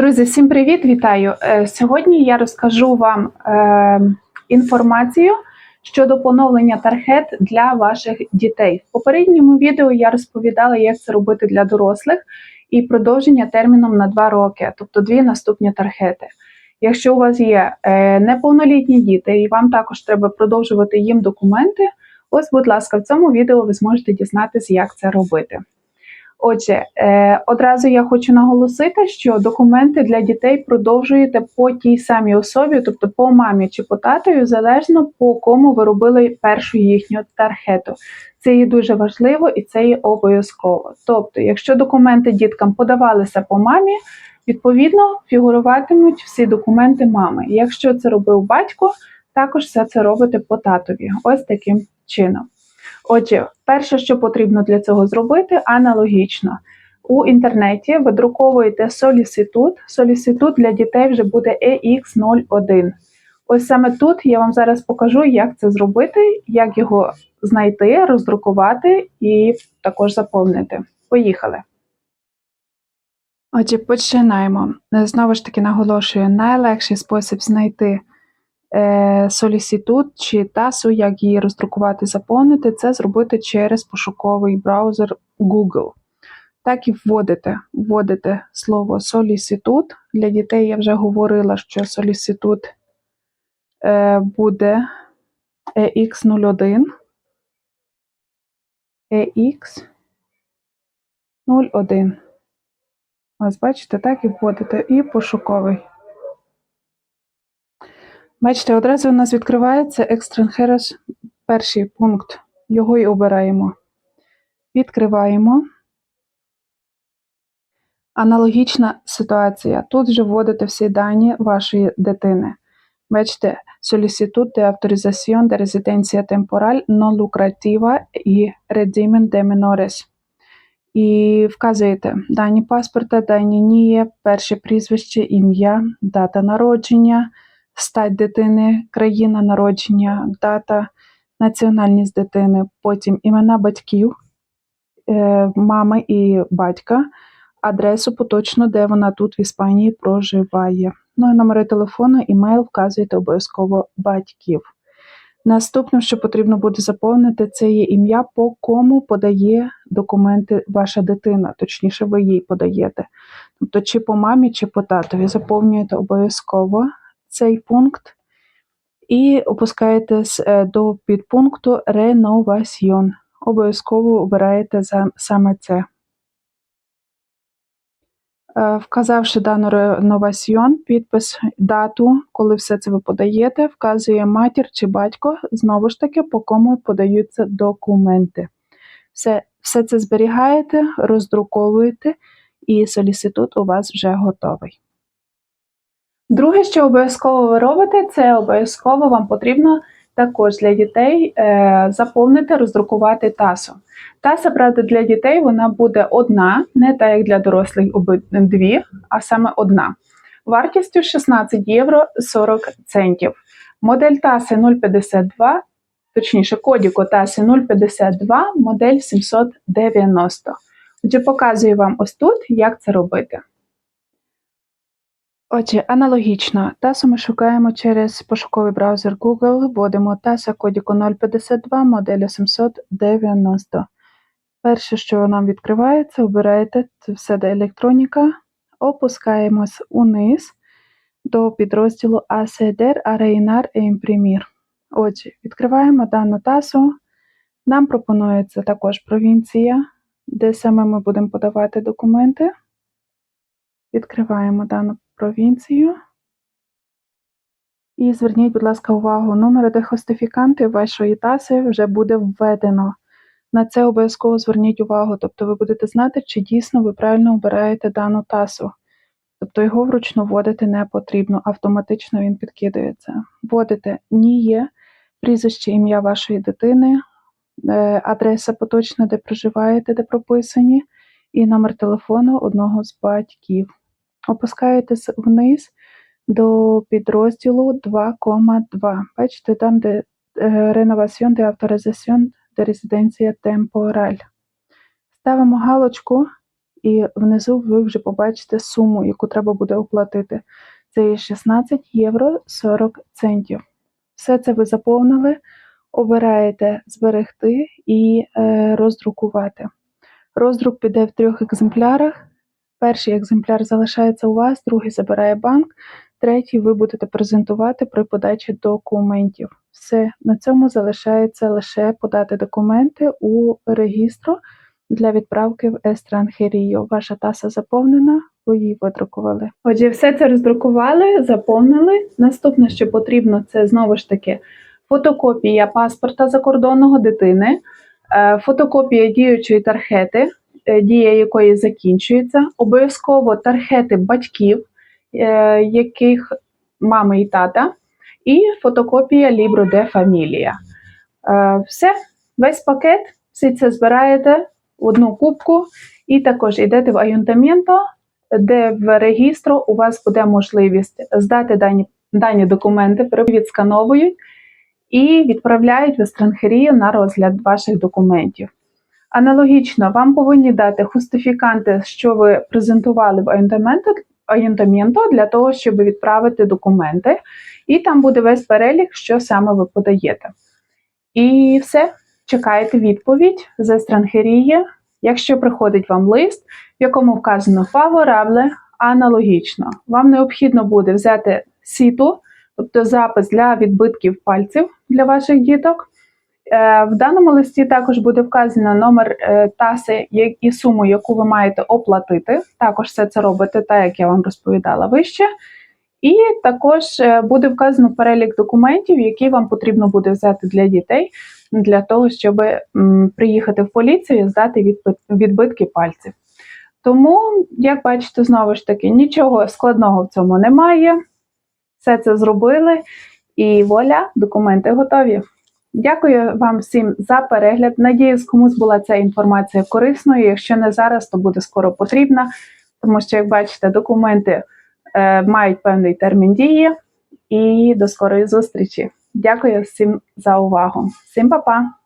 Друзі, всім привіт! Вітаю! Е, Сьогодні я розкажу вам е, інформацію щодо поновлення таргет для ваших дітей. В попередньому відео я розповідала, як це робити для дорослих, і продовження терміном на 2 роки, тобто дві наступні таргети. Якщо у вас є е, неповнолітні діти, і вам також треба продовжувати їм документи, ось, будь ласка, в цьому відео ви зможете дізнатися, як це робити. Отже, е, одразу я хочу наголосити, що документи для дітей продовжуєте по тій самій особі, тобто по мамі чи по татою, залежно по кому ви робили першу їхню тархету. Це є дуже важливо і це є обов'язково. Тобто, якщо документи діткам подавалися по мамі, відповідно фігуруватимуть всі документи мами. Якщо це робив батько, також все це робите по татові. Ось таким чином. Отже, перше, що потрібно для цього зробити, аналогічно. У інтернеті видруковуєте соліситут. Соліситут для дітей вже буде EX01. Ось саме тут я вам зараз покажу, як це зробити, як його знайти, роздрукувати і також заповнити. Поїхали. Отже, починаємо. Знову ж таки наголошую, найлегший спосіб знайти солісітут чи тасу, як її роздрукувати, заповнити, це зробити через пошуковий браузер Google. Так і вводите вводите слово солісітут. Для дітей я вже говорила, що солісітут е, буде EX01. EX01. Ось, бачите, так і вводите і пошуковий. Бачите, одразу у нас відкривається Extranjeros перший пункт. Його і обираємо. Відкриваємо. Аналогічна ситуація. Тут вже вводите всі дані вашої дитини. Бачите, solicitud de autorización de residencia temporal no lucrativa і régimen de menores. І вказуєте дані паспорта, дані НІЄ, перше прізвище, ім'я, дата народження стать дитини, країна народження, дата, національність дитини, потім імена батьків, е, мами і батька, адресу поточно, де вона тут в Іспанії проживає. Ну і номери телефону, імейл вказуєте обов'язково батьків. Наступне, що потрібно буде заповнити, це є ім'я, по кому подає документи ваша дитина, точніше, ви їй подаєте. Тобто, чи по мамі, чи по татові. Заповнюєте обов'язково цей пункт і опускаєте е, до підпункту Реновасьйон. Обов'язково обираєте саме це. Е, вказавши дану реновасьйон, підпис, дату, коли все це ви подаєте, вказує матір чи батько, знову ж таки, по кому подаються документи. Все, Все це зберігаєте, роздруковуєте, і соліситут у вас вже готовий. Друге, що обов'язково ви робите, це обов'язково вам потрібно також для дітей е, заповнити, роздрукувати тасу. Таса, правда, для дітей вона буде одна, не так як для дорослих дві, а саме одна. Вартістю 16 євро 40 центів. Модель таси 0,52, точніше, кодіку таси 0,52, модель 790. Отже, показую вам ось тут, як це робити. Отже, аналогічно, тасу ми шукаємо через пошуковий браузер Google, вводимо таса кодіку 052 моделі 790. Перше, що нам відкривається, обираєте це все де електроніка, опускаємось униз до підрозділу Acceder a Reinar e Imprimir. Отже, відкриваємо дану тасу. Нам пропонується також провінція, де саме ми будемо подавати документи. Відкриваємо дану провінцію. І зверніть, будь ласка, увагу, номер дехостифіканти вашої таси вже буде введено. На це обов'язково зверніть увагу, тобто ви будете знати, чи дійсно ви правильно обираєте дану тасу. Тобто його вручну вводити не потрібно, автоматично він підкидається. Вводите НІЄ, прізвище ім'я вашої дитини, е, адреса поточна, де проживаєте, де прописані, і номер телефону одного з батьків опускаєтесь вниз до підрозділу 2,2. Бачите, там, де Renovación de Autorización de Residencia Temporal. Ставимо галочку і внизу ви вже побачите суму, яку треба буде оплатити. Це є 16 євро 40 центів. Все це ви заповнили, обираєте зберегти і е, роздрукувати. Роздрук піде в трьох екземплярах. Перший екземпляр залишається у вас, другий забирає банк, третій ви будете презентувати при подачі документів. Все, на цьому залишається лише подати документи у регістру для відправки в Естранхерію. Ваша таса заповнена, ви її видрукували. Отже, все це роздрукували, заповнили. Наступне, що потрібно, це знову ж таки фотокопія паспорта закордонного дитини, е, фотокопія діючої тархети, дія якої закінчується, обов'язково тархети батьків, е, яких мами і тата, і фотокопія Libro de Familia. Е, Все, весь пакет, все це збираєте в одну кубку і також йдете в аюнтамєнто, де в регістру у вас буде можливість здати дані, дані документи, відскановують і відправляють в естранхерію на розгляд ваших документів. Аналогічно, вам повинні дати хустифіканти, що ви презентували в аюнтаменто, для того, щоб відправити документи, і там буде весь перелік, що саме ви подаєте. І все, чекаєте відповідь з естранхерії. Якщо приходить вам лист, в якому вказано фаворабле, аналогічно, вам необхідно буде взяти сіту, тобто запис для відбитків пальців для ваших діток. Е, В даному листі також буде вказано номер е, таси і суму, яку ви маєте оплатити. Також все це робите так, як я вам розповідала вище. І також е, буде вказано перелік документів, які вам потрібно буде взяти для дітей, для того, щоб приїхати в поліцію і здати відбит- відбитки пальців. Тому, як бачите, знову ж таки, нічого складного в цьому немає. Все це зробили, і воля, документи готові. Дякую вам всім за перегляд. Надіюсь, комусь була ця інформація корисною. Якщо не зараз, то буде скоро потрібна, тому що, як бачите, документи е, мають певний термін дії. І до скорої зустрічі. Дякую всім за увагу. Всім па-па!